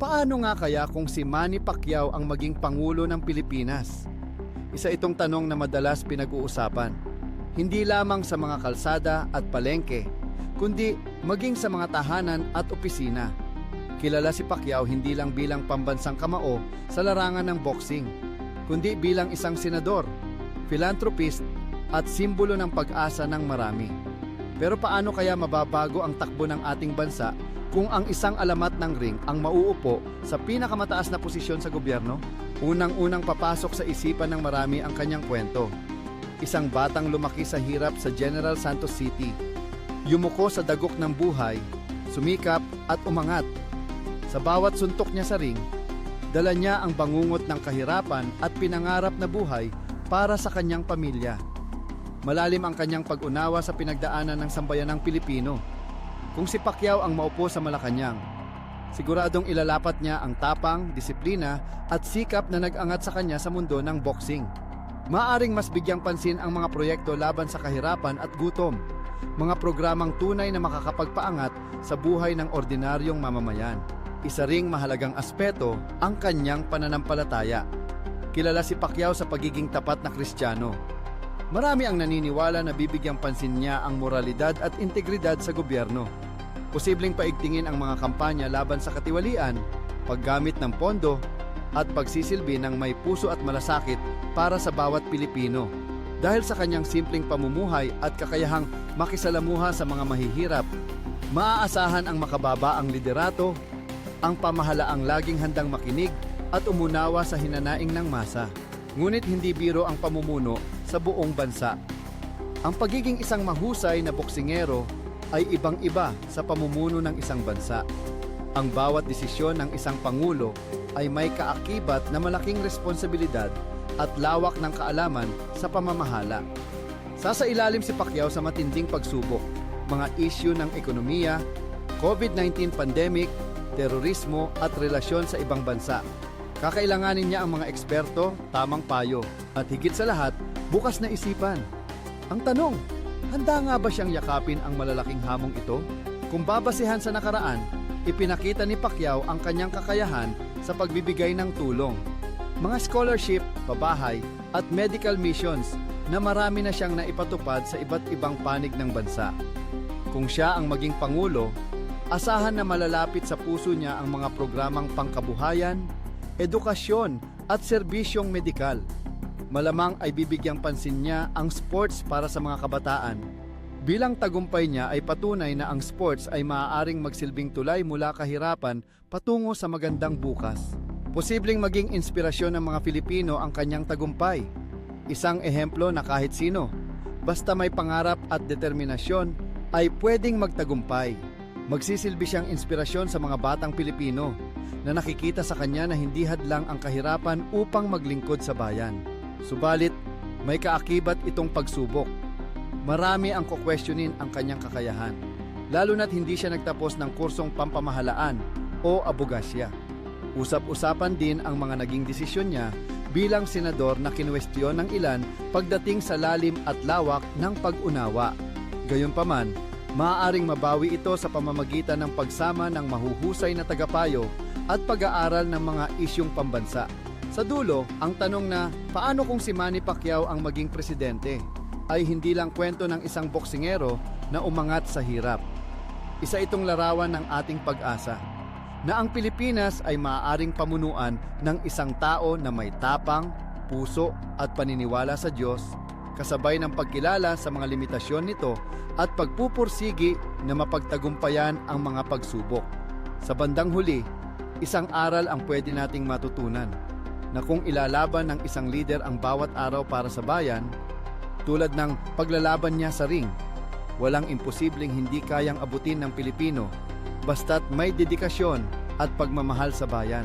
Paano nga kaya kung si Manny Pacquiao ang maging Pangulo ng Pilipinas? Isa itong tanong na madalas pinag-uusapan. Hindi lamang sa mga kalsada at palengke, kundi maging sa mga tahanan at opisina. Kilala si Pacquiao hindi lang bilang pambansang kamao sa larangan ng boxing, kundi bilang isang senador, philanthropist at simbolo ng pag-asa ng marami. Pero paano kaya mababago ang takbo ng ating bansa kung ang isang alamat ng ring ang mauupo sa pinakamataas na posisyon sa gobyerno? Unang-unang papasok sa isipan ng marami ang kanyang kwento. Isang batang lumaki sa hirap sa General Santos City. Yumuko sa dagok ng buhay, sumikap at umangat. Sa bawat suntok niya sa ring, dala niya ang bangungot ng kahirapan at pinangarap na buhay para sa kanyang pamilya. Malalim ang kanyang pag-unawa sa pinagdaanan ng sambayanang Pilipino. Kung si Pacquiao ang maupo sa Malacanang, siguradong ilalapat niya ang tapang, disiplina at sikap na nag-angat sa kanya sa mundo ng boxing. Maaring mas bigyang pansin ang mga proyekto laban sa kahirapan at gutom, mga programang tunay na makakapagpaangat sa buhay ng ordinaryong mamamayan. Isa ring mahalagang aspeto ang kanyang pananampalataya. Kilala si Pacquiao sa pagiging tapat na Kristiyano. Marami ang naniniwala na bibigyang pansin niya ang moralidad at integridad sa gobyerno. Posibleng paigtingin ang mga kampanya laban sa katiwalian, paggamit ng pondo, at pagsisilbi ng may puso at malasakit para sa bawat Pilipino. Dahil sa kanyang simpleng pamumuhay at kakayahang makisalamuha sa mga mahihirap, maaasahan ang makababa ang liderato, ang pamahalaang laging handang makinig at umunawa sa hinanaing ng masa. Ngunit hindi biro ang pamumuno sa buong bansa. Ang pagiging isang mahusay na boksingero ay ibang-iba sa pamumuno ng isang bansa. Ang bawat desisyon ng isang pangulo ay may kaakibat na malaking responsibilidad at lawak ng kaalaman sa pamamahala. Sasailalim si Pacquiao sa matinding pagsubok, mga isyu ng ekonomiya, COVID-19 pandemic, terorismo at relasyon sa ibang bansa. Kakailanganin niya ang mga eksperto, tamang payo, at higit sa lahat, bukas na isipan. Ang tanong, handa nga ba siyang yakapin ang malalaking hamong ito? Kung babasehan sa nakaraan, ipinakita ni Pacquiao ang kanyang kakayahan sa pagbibigay ng tulong. Mga scholarship, pabahay, at medical missions na marami na siyang naipatupad sa iba't ibang panig ng bansa. Kung siya ang maging pangulo, asahan na malalapit sa puso niya ang mga programang pangkabuhayan, edukasyon at serbisyong medikal. Malamang ay bibigyang pansin niya ang sports para sa mga kabataan. Bilang tagumpay niya ay patunay na ang sports ay maaaring magsilbing tulay mula kahirapan patungo sa magandang bukas. Posibleng maging inspirasyon ng mga Filipino ang kanyang tagumpay. Isang ehemplo na kahit sino, basta may pangarap at determinasyon, ay pwedeng magtagumpay. Magsisilbi siyang inspirasyon sa mga batang Pilipino na nakikita sa kanya na hindi hadlang ang kahirapan upang maglingkod sa bayan. Subalit, may kaakibat itong pagsubok. Marami ang kukwestiyonin ang kanyang kakayahan, lalo na't hindi siya nagtapos ng kursong pampamahalaan o abogasya. Usap-usapan din ang mga naging desisyon niya bilang senador na kinwestiyon ng ilan pagdating sa lalim at lawak ng pag-unawa. Gayunpaman, maaaring mabawi ito sa pamamagitan ng pagsama ng mahuhusay na tagapayo at pag-aaral ng mga isyong pambansa. Sa dulo, ang tanong na paano kung si Manny Pacquiao ang maging presidente ay hindi lang kwento ng isang boksingero na umangat sa hirap. Isa itong larawan ng ating pag-asa na ang Pilipinas ay maaaring pamunuan ng isang tao na may tapang, puso at paniniwala sa Diyos, kasabay ng pagkilala sa mga limitasyon nito at pagpupursigi na mapagtagumpayan ang mga pagsubok. Sa bandang huli, isang aral ang pwede nating matutunan na kung ilalaban ng isang lider ang bawat araw para sa bayan, tulad ng paglalaban niya sa ring, walang imposibleng hindi kayang abutin ng Pilipino basta't may dedikasyon at pagmamahal sa bayan.